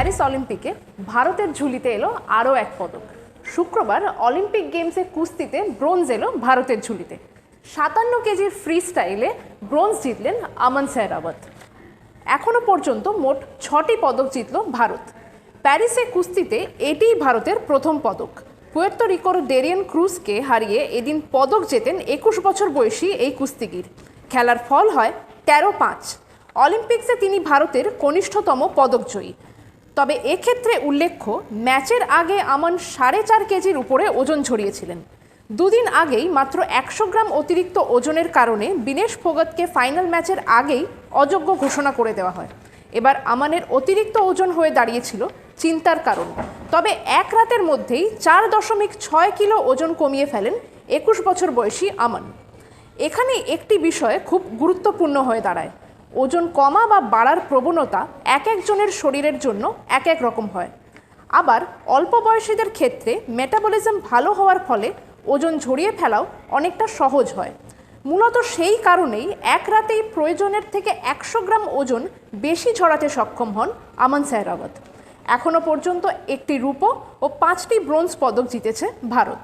Paris অলিম্পিকে ভারতের ঝুলিতে এলো আরও এক পদক। শুক্রবার অলিম্পিক গেমসে কুস্তিতে ব্রোঞ্জ এলো ভারতের ঝুলিতে। সাতান্ন কেজির ফ্রি স্টাইলে ব্রোঞ্জ জিতলেন আমান সেহরাবত এখনও পর্যন্ত মোট ছটি পদক জিতল ভারত। প্যারিসে কুস্তিতে এটিই ভারতের প্রথম পদক। পুয়ের্তো রিকোর ডেরিয়ান ক্রুজকে হারিয়ে এদিন পদক জেতেন একুশ বছর বয়সী এই কুস্তিগির। খেলার ফল হয় তেরো পাঁচ। অলিম্পিক্সে তিনি ভারতের কনিষ্ঠতম পদকজয়ী। তবে এক্ষেত্রে উল্লেখ্য, ম্যাচের আগে আমান সাড়ে চার কেজির উপরে ওজন ঝরিয়েছিলেন দুদিন আগেই মাত্র একশো গ্রাম অতিরিক্ত ওজনের কারণে বিনেশ ফোগতকে ফাইনাল ম্যাচের আগেই অযোগ্য ঘোষণা করে দেওয়া হয়। এবার আমানের অতিরিক্ত ওজন হয়ে দাঁড়িয়েছিল চিন্তার কারণ। তবে এক রাতের মধ্যেই চার দশমিক ছয় কিলো ওজন কমিয়ে ফেলেন একুশ বছর বয়সী আমান। এখানে একটি বিষয় খুব গুরুত্বপূর্ণ হয়ে দাঁড়ায়। ওজন কমা বা বাড়ার প্রবণতা এক একজনের শরীরের জন্য এক এক রকম হয়। আবার অল্প বয়সীদের ক্ষেত্রে মেটাবলিজম ভালো হওয়ার ফলে ওজন ঝরিয়ে ফেলাও অনেকটা সহজ হয়। মূলত সেই কারণেই এক রাতেই প্রয়োজনের থেকে একশো গ্রাম ওজন বেশি ঝরাতে সক্ষম হন আমান সায়রাবত এখনও পর্যন্ত একটি রূপো ও পাঁচটি ব্রোঞ্জ পদক জিতেছে ভারত।